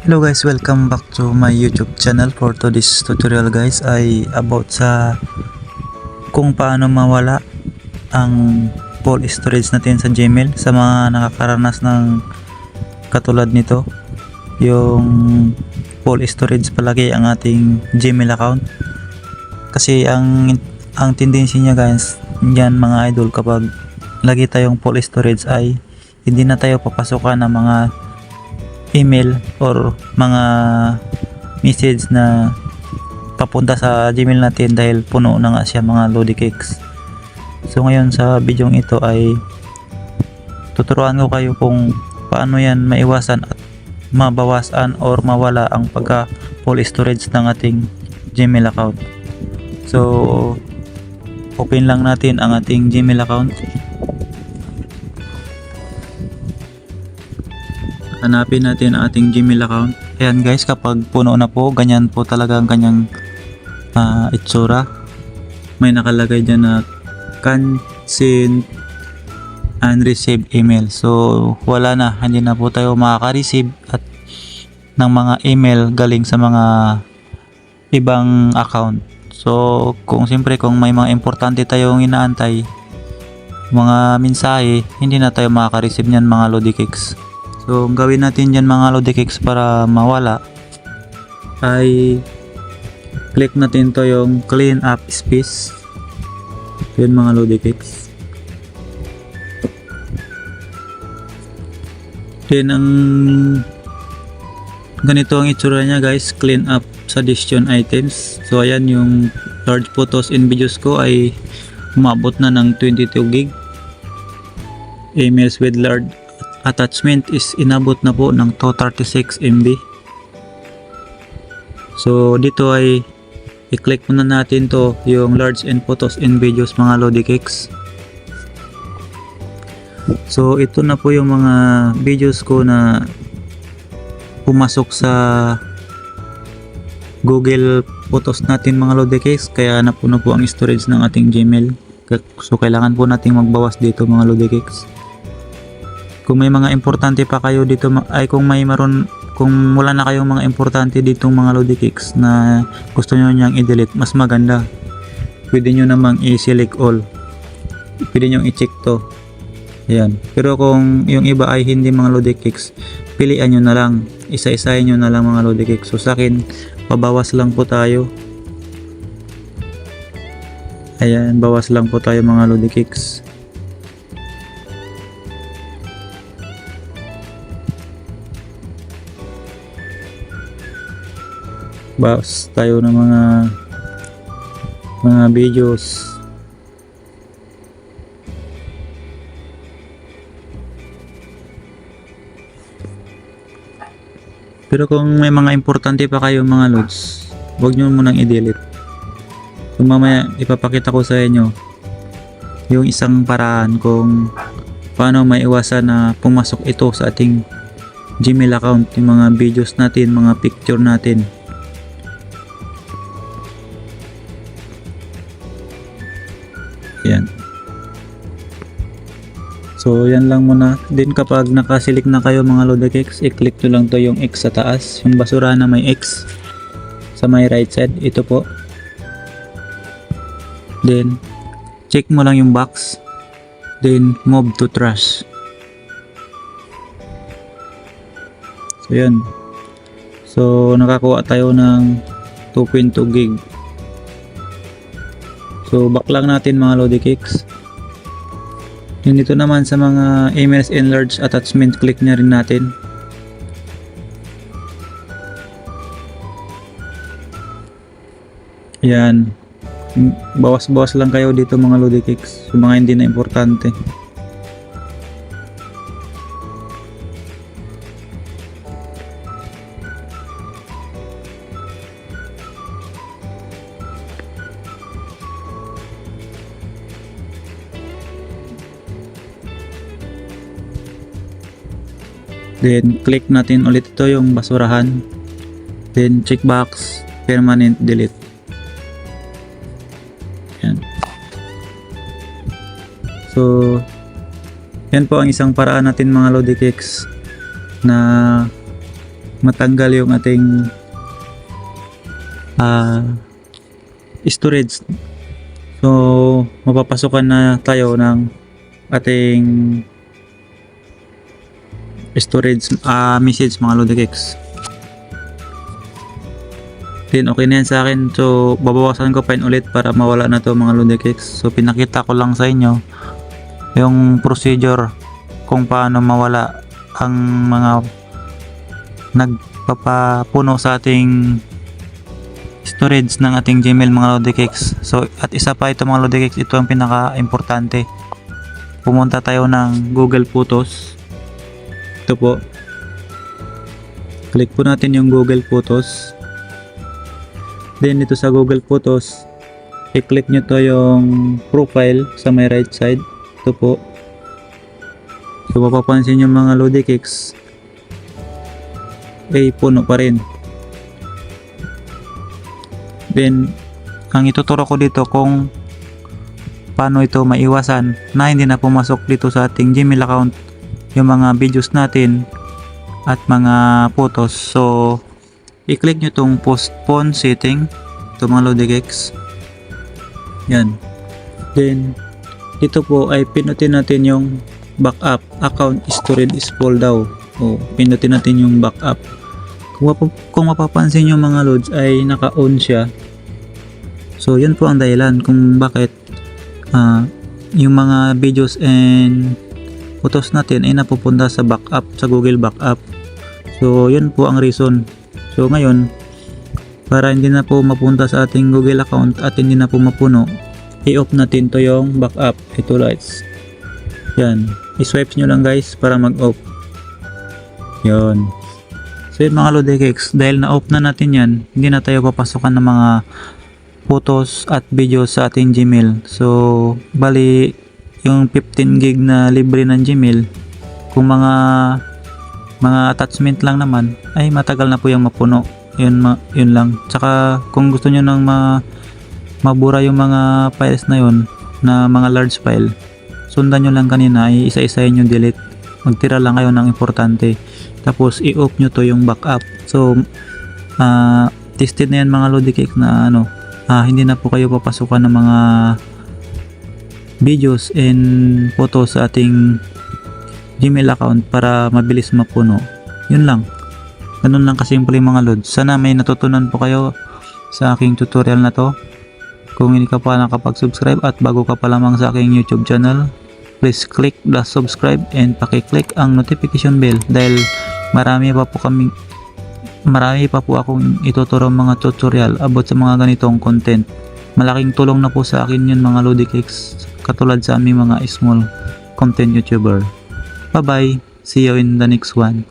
Hello guys, welcome back to my YouTube channel. For today's tutorial guys ay about sa kung paano mawala ang full storage natin sa Gmail sa mga nakakaranas ng katulad nito. Yung full storage palagi ang ating Gmail account. Kasi ang ang tendency niya guys, yan mga idol kapag lagi tayong full storage ay hindi na tayo papasukan ng mga email or mga message na papunta sa Gmail natin dahil puno na nga siya mga Lodi Cakes. So ngayon sa video ito ay tuturuan ko kayo kung paano yan maiwasan at mabawasan or mawala ang pagka full storage ng ating Gmail account. So open lang natin ang ating Gmail account. Hanapin natin ang ating Gmail account. Ayan guys, kapag puno na po, ganyan po talaga ang kanyang ah, itsura. May nakalagay dyan na cancel unreceived email. So, wala na. Hindi na po tayo makaka-receive at ng mga email galing sa mga ibang account. So, kung siyempre kung may mga importante tayong inaantay, mga mensahe, hindi na tayo makaka-receive niyan mga Lodi Cakes. So, gawin natin dyan mga Lodi Cakes para mawala ay click natin to yung clean up space. Yun mga Lodi Cakes. Then ang ganito ang itsura niya guys, clean up suggestion items. So ayan yung large photos and videos ko ay umabot na ng 22 gig. Emails with large attachment is inabot na po ng 236 MB. So dito ay i-click muna natin to yung large and photos and videos mga Lodi Cakes. So ito na po yung mga videos ko na pumasok sa Google Photos natin mga Lodi Cakes kaya napuno po ang storage ng ating Gmail. So kailangan po nating magbawas dito mga Lodi Cakes kung may mga importante pa kayo dito ay kung may maron kung wala na kayong mga importante dito mga Lodi Cakes na gusto nyo niyang i-delete mas maganda. Pwede nyo namang i-select all. Pwede nyo i-check to. Ayan. Pero kung yung iba ay hindi mga Lodi Cakes pilian nyo na lang. Isa-isahin nyo na lang mga Lodi Cakes so sa akin pabawas lang po tayo. Ayan bawas lang po tayo mga Lodi Cakes bawas tayo ng mga mga videos. Pero kung may mga importante pa kayo mga lods huwag nyo munang i-delete. So mamaya ipapakita ko sa inyo yung isang paraan kung paano maiwasan na pumasok ito sa ating Gmail account yung mga videos natin, mga picture natin Yan. So, yan lang muna. Din kapag nakasilik na kayo mga Loda Cakes, i-click nyo lang to yung X sa taas. Yung basura na may X sa may right side. Ito po. Then, check mo lang yung box. Then, move to trash. So, yan. So, nakakuha tayo ng 2.2 gig. So, back natin mga Lodi Cakes. Yun dito naman sa mga emails and large attachment, click na rin natin. Yan. Bawas-bawas lang kayo dito mga Lodi Cakes. Sa mga hindi na importante. Then click natin ulit ito yung basurahan. Then checkbox permanent delete. Yan. So yan po ang isang paraan natin mga Lodi Cakes na matanggal yung ating ah storage. So, mapapasukan na tayo ng ating storage ah message mga Lodikex. Then okay na yan sa akin. So babawasan ko pa yun ulit para mawala na to mga Lodikex. So pinakita ko lang sa inyo yung procedure kung paano mawala ang mga nagpapapuno sa ating storage ng ating Gmail mga Lodikex. So at isa pa ito mga Lodikex, ito ang pinaka-importante. Pumunta tayo ng Google Photos. Ito po. Click po natin yung Google Photos. Then dito sa Google Photos, i-click nyo to yung profile sa may right side. Ito po. So mapapansin yung mga Lodikex ay puno pa rin. Then, ang ituturo ko dito kung paano ito maiwasan na hindi na pumasok dito sa ating Gmail account yung mga videos natin at mga photos. So, i-click nyo itong postpone setting ito mga Lodikex. Yan. Then, dito po ay pinutin natin yung backup account storage is full daw. O, pinutin natin yung backup. Kung, mapa- kung mapapansin yung mga loads ay naka-on siya. So, yun po ang dahilan kung bakit ah, yung mga videos and photos natin ay napupunta sa backup, sa Google Backup. So, yun po ang reason. So, ngayon, para hindi na po mapunta sa ating Google account at hindi na po mapuno, i-off natin to yung backup. Ito lights. Yan. I-swipe nyo lang guys para mag-off. Yun. So yun mga Lodikex, dahil na-off na natin yan, hindi na tayo papasukan ng mga photos at videos sa ating Gmail. So, bali, yung 15 gig na libre ng Gmail, kung mga mga attachment lang naman, ay matagal na po yung mapuno. Yun, ma, yun lang. Tsaka, kung gusto nyo nang ma, mabura yung mga files na yun, na mga large file, sundan nyo lang kanina, ay isa-isahin yung delete. Magtira lang kayo ng importante. Tapos, i-off nyo to yung backup. So, ah tested na yan mga Lodicake na ano, ah, hindi na po kayo papasukan ng mga videos and photos sa ating Gmail account para mabilis mapuno. Yun lang. Ganun lang kasimple mga lods. Sana may natutunan po kayo sa aking tutorial na to. Kung hindi ka pa nakapag-subscribe at bago ka pa lamang sa aking YouTube channel, please click the subscribe and paki-click ang notification bell dahil marami pa po kami marami pa po akong ituturo mga tutorial about sa mga ganitong content. Malaking tulong na po sa akin yun mga Lodicakes katulad sa aming mga small content YouTuber. Bye bye. See you in the next one.